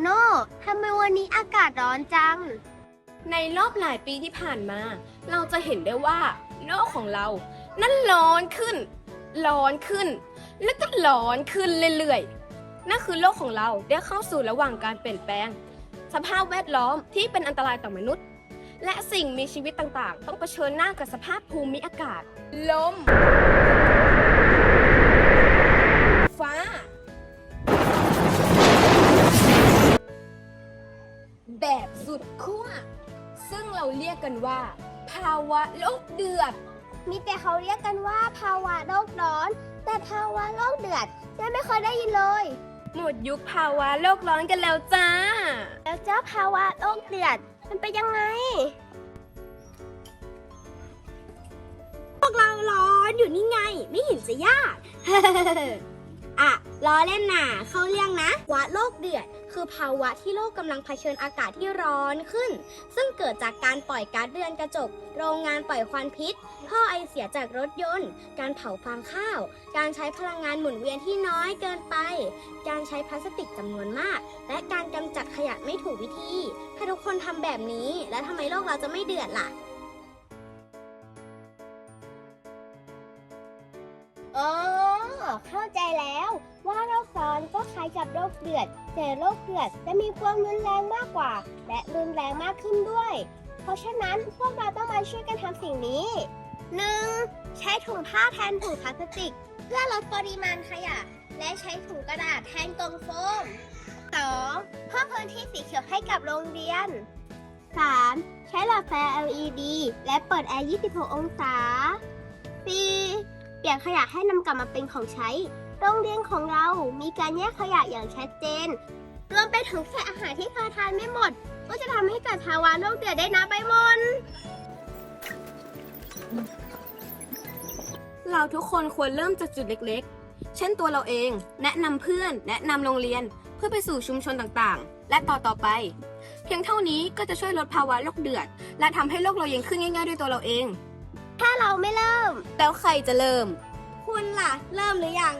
โน่ทำไมวันนี้อากาศร้อนจัง ในรอบหลายปีที่ผ่านมา เราจะเห็นได้ว่าโลกของเรา นั้นร้อนขึ้น ร้อนขึ้น แล้วก็ร้อนขึ้นเรื่อยๆ นั่นคือโลกของเราได้เข้าสู่ระหว่างการเปลี่ยนแปลง สภาพแวดล้อมที่เป็นอันตรายต่อมนุษย์ และสิ่งมีชีวิตต่างๆ ต้องเผชิญหน้ากับสภาพภูมิอากาศ ลม สุดขั้วซึ่งเราเรียกกันว่า ภาวะโลกเดือด มีแต่เขาเรียกกันว่าภาวะโลกร้อน แต่ภาวะโลกเดือดยังไม่เคยได้ยินเลย หมดยุคภาวะโลกร้อนกันแล้วจ้า แล้วเจ้าภาวะโลกเดือดมันเป็นยังไง พวกเราร้อนอยู่นี่ไง ไม่เห็นจะยาก อะล้อเล่นน่ะเข้าเรื่องนะวะโลกเดือด คือภาวะที่โลกกำลังเผชิญอากาศที่ร้อนขึ้น ซึ่งเกิดจากการปล่อยก๊าซเรือนกระจก โรงงานปล่อยควันพิษท่อไอเสียจากรถยนต์ การเผาฟางข้าว การใช้พลังงานหมุนเวียนที่น้อยเกินไป การใช้พลาสติกจำนวนมาก และการกำจัดขยะไม่ถูกวิธี ถ้าทุกคนทำแบบนี้ แล้วทำไมโลกเราจะไม่เดือดล่ะอ๋อ เข้าใจแล้วว่าโรคร้อนก็คล้ายกับโรคเดือดแต่โรคเดือดจะมีความรุนแรงมากกว่า และรุนแรงมากขึ้นด้วย เพราะฉะนั้นพวกเราต้องมาช่วยกันทำสิ่งนี้ 1. ใช้ถุงผ้าแทนถุงพลาสติก เพื่อลดปริมาณขยะ และใช้ถุงกระดาษแทนกล่องโฟม 2. เพิ่มพื้นที่สีเขียวให้กับโรงเรียน 3. ใช้หลอดไฟ LED และเปิดแอร์ 26 องศา เปลี่ยนขยะให้นำกลับมาเป็นของใช้ โรงเรียนของเรามีการแยกขยะอย่างชัดเจน รวมไปถึงแค่อาหารที่เธอทานไม่หมด ก็จะทำให้เกิดภาวะโรคเดือดได้นะใบมนเราทุกคนควรเริ่มจากจุดเล็กๆ เช่นตัวเราเอง แนะนำเพื่อน แนะนำโรงเรียน เพื่อไปสู่ชุมชนต่างๆ และต่อต่อไป เพียงเท่านี้ก็จะช่วยลดภาวะโลกเดือด และทำให้โลกเราเย็นขึ้นง่ายๆด้วยตัวเราเอง ถ้าเราไม่เริ่ม แล้วใครจะเริ่ม คุณล่ะ เริ่มหรือยัง